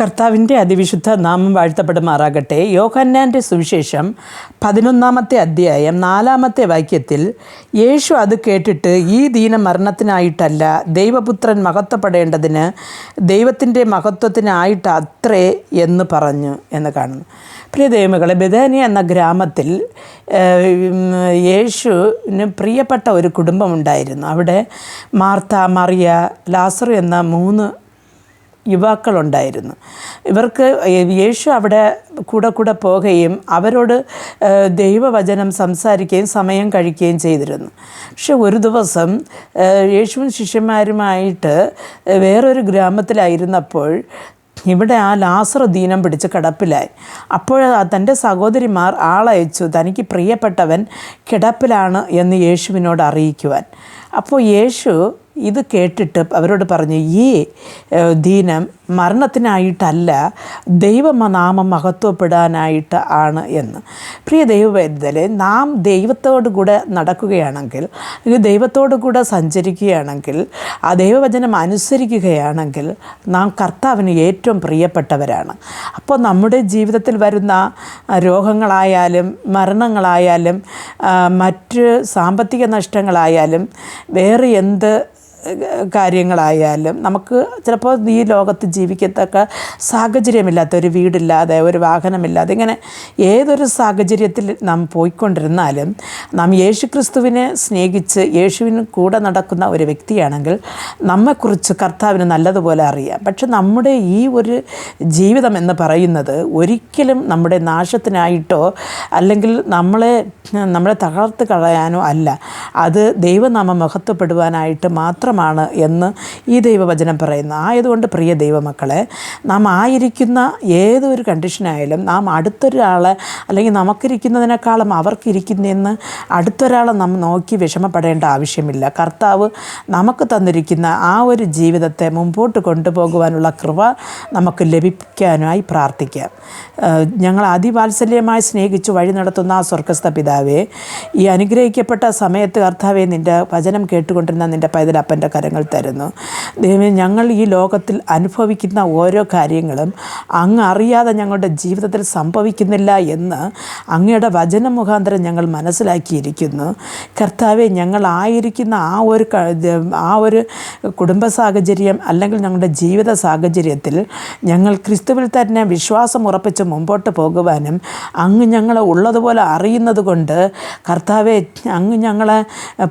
കർത്താവിന്റെ അതിവിശുദ്ധ നാമം വാഴ്ത്തപ്പെടുമാറാകട്ടെ. യോഹന്നാന്റെ സുവിശേഷം പതിനൊന്നാമത്തെ അധ്യായം നാലാമത്തെ വാക്യത്തിൽ യേശു അത് കേട്ടിട്ട് ഈ ദീന മരണത്തിനായിട്ടല്ല ദൈവപുത്രൻ മഹത്വപ്പെടേണ്ടതിന് ദൈവത്തിന്റെ മഹത്വത്തിനായിട്ട് അത്രേ എന്ന് പറഞ്ഞു എന്ന് കാണുന്നു. പ്രിയ ദൈവമകളെ ബദാനി എന്ന ഗ്രാമത്തിൽ യേശുവിന് പ്രിയപ്പെട്ട ഒരു കുടുംബമുണ്ടായിരുന്നു. അവിടെ മാർത്ത മറിയ ലാസർ എന്ന മൂന്ന് യുവാക്കളുണ്ടായിരുന്നു. ഇവർക്ക് യേശു അവിടെ കൂടെ കൂടെ പോകുകയും അവരോട് ദൈവവചനം സംസാരിക്കുകയും സമയം കഴിക്കുകയും ചെയ്തിരുന്നു. പക്ഷെ ഒരു ദിവസം യേശുവും ശിഷ്യന്മാരുമായിട്ട് വേറൊരു ഗ്രാമത്തിലായിരുന്നപ്പോൾ ഇവിടെ ആ ലാസർ ദീനം പിടിച്ച് കിടപ്പിലായി. അപ്പോൾ തന്റെ സഹോദരിമാർ ആളയച്ചു തനിക്ക് പ്രിയപ്പെട്ടവൻ കിടപ്പിലാണ് എന്ന് യേശുവിനോട് അറിയിക്കുവാൻ. അപ്പോൾ യേശു ഇത് കേട്ടിട്ട് അവരോട് പറഞ്ഞു ഈ ദീനം മരണത്തിനായിട്ടല്ല ദൈവനാമം മഹത്വപ്പെടാനായിട്ട് ആണ് എന്ന്. പ്രിയ ദൈവവേദലെ നാം ദൈവത്തോടു കൂടെ നടക്കുകയാണെങ്കിൽ ദൈവത്തോടു കൂടെ സഞ്ചരിക്കുകയാണെങ്കിൽ ആ ദൈവവചനം അനുസരിക്കുകയാണെങ്കിൽ നാം കർത്താവിന് ഏറ്റവും പ്രിയപ്പെട്ടവരാണ്. അപ്പോൾ നമ്മുടെ ജീവിതത്തിൽ വരുന്ന രോഗങ്ങളായാലും മരണങ്ങളായാലും മറ്റ് സാമ്പത്തിക നഷ്ടങ്ങളായാലും വേറെ എന്ത് കാര്യങ്ങളായാലും നമുക്ക് ചിലപ്പോൾ ഈ ലോകത്ത് ജീവിക്കത്തക്ക സാഹചര്യമില്ലാത്ത ഒരു വീടില്ലാതെ ഒരു വാഹനമില്ലാതെ ഇങ്ങനെ ഏതൊരു സാഹചര്യത്തിൽ നാം പോയിക്കൊണ്ടിരുന്നാലും നാം യേശു ക്രിസ്തുവിനെ സ്നേഹിച്ച് യേശുവിന് കൂടെ നടക്കുന്ന ഒരു വ്യക്തിയാണെങ്കിൽ നമ്മെക്കുറിച്ച് കർത്താവിന് നല്ലതുപോലെ അറിയാം. പക്ഷെ നമ്മുടെ ഈ ഒരു ജീവിതം എന്ന് പറയുന്നത് ഒരിക്കലും നമ്മുടെ നാശത്തിനായിട്ടോ അല്ലെങ്കിൽ നമ്മളെ നമ്മളെ തകർത്ത് കളയാനോ അല്ല. അത് ദൈവനാമം മഹത്വപ്പെടുവാനായിട്ട് മാത്രമാണ് എന്ന് ഈ ദൈവവചനം പറയുന്നു. ആയതുകൊണ്ട് പ്രിയ ദൈവമക്കളെ നാം ആയിരിക്കുന്ന ഏതൊരു കണ്ടീഷനായാലും നാം അടുത്തൊരാളെ അല്ലെങ്കിൽ നമുക്കിരിക്കുന്നതിനേക്കാളും അവർക്കിരിക്കുന്നതെന്ന് അടുത്തൊരാളെ നാം നോക്കി വിഷമപ്പെടേണ്ട ആവശ്യമില്ല. കർത്താവ് നമുക്ക് തന്നിരിക്കുന്ന ആ ഒരു ജീവിതത്തെ മുമ്പോട്ട് കൊണ്ടുപോകുവാനുള്ള കൃപ നമുക്ക് ലഭിക്കാനായി പ്രാർത്ഥിക്കാം. ഞങ്ങൾ അതിവാത്സല്യമായി സ്നേഹിച്ച് വഴി നടത്തുന്ന ആ സ്വർഗസ്ഥ പിതാവെ ഈ അനുഗ്രഹിക്കപ്പെട്ട സമയത്ത് കർത്താവെ നിന്റെ വചനം കേട്ടുകൊണ്ടിരുന്ന നിന്റെ പൈതലപ്പന്റെ കരങ്ങൾ തരുന്നു. ദൈവമേ ഞങ്ങൾ ഈ ലോകത്തിൽ അനുഭവിക്കുന്ന ഓരോ കാര്യങ്ങളും അങ്ങ് അറിയാതെ ഞങ്ങളുടെ ജീവിതത്തിൽ സംഭവിക്കുന്നില്ല എന്ന് അങ്ങയുടെ വചന മുഖാന്തരം ഞങ്ങൾ മനസ്സിലാക്കിയിരിക്കുന്നു. കർത്താവെ ഞങ്ങളായിരിക്കുന്ന ആ ഒരു ആ ഒരു കുടുംബ സാഹചര്യം അല്ലെങ്കിൽ ഞങ്ങളുടെ ജീവിത സാഹചര്യത്തിൽ ഞങ്ങൾ ക്രിസ്തുവിൽ തന്നെ വിശ്വാസം ഉറപ്പിച്ച് മുമ്പോട്ട് പോകുവാനും അങ്ങ് ഞങ്ങളെ ഉള്ളതുപോലെ അറിയുന്നത് കൊണ്ട് കർത്താവെ അങ്ങ് ഞങ്ങളെ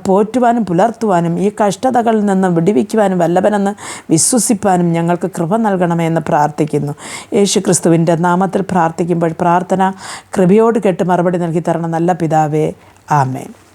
പോറ്റുവാനും പുലർത്തുവാനും ഈ കഷ്ടതകളിൽ നിന്ന് വിടിവിക്കുവാനും വല്ലഭനെന്ന് വിശ്വസിപ്പാനും ഞങ്ങൾക്ക് കൃപ നൽകണമേ എന്ന് പ്രാർത്ഥിക്കുന്നു. യേശു ക്രിസ്തുവിന്റെ നാമത്തിൽ പ്രാർത്ഥിക്കുമ്പോൾ പ്രാർത്ഥന കൃപയോട് കേട്ട് മറുപടി നൽകി തരണം നല്ല പിതാവേ. ആമേൻ.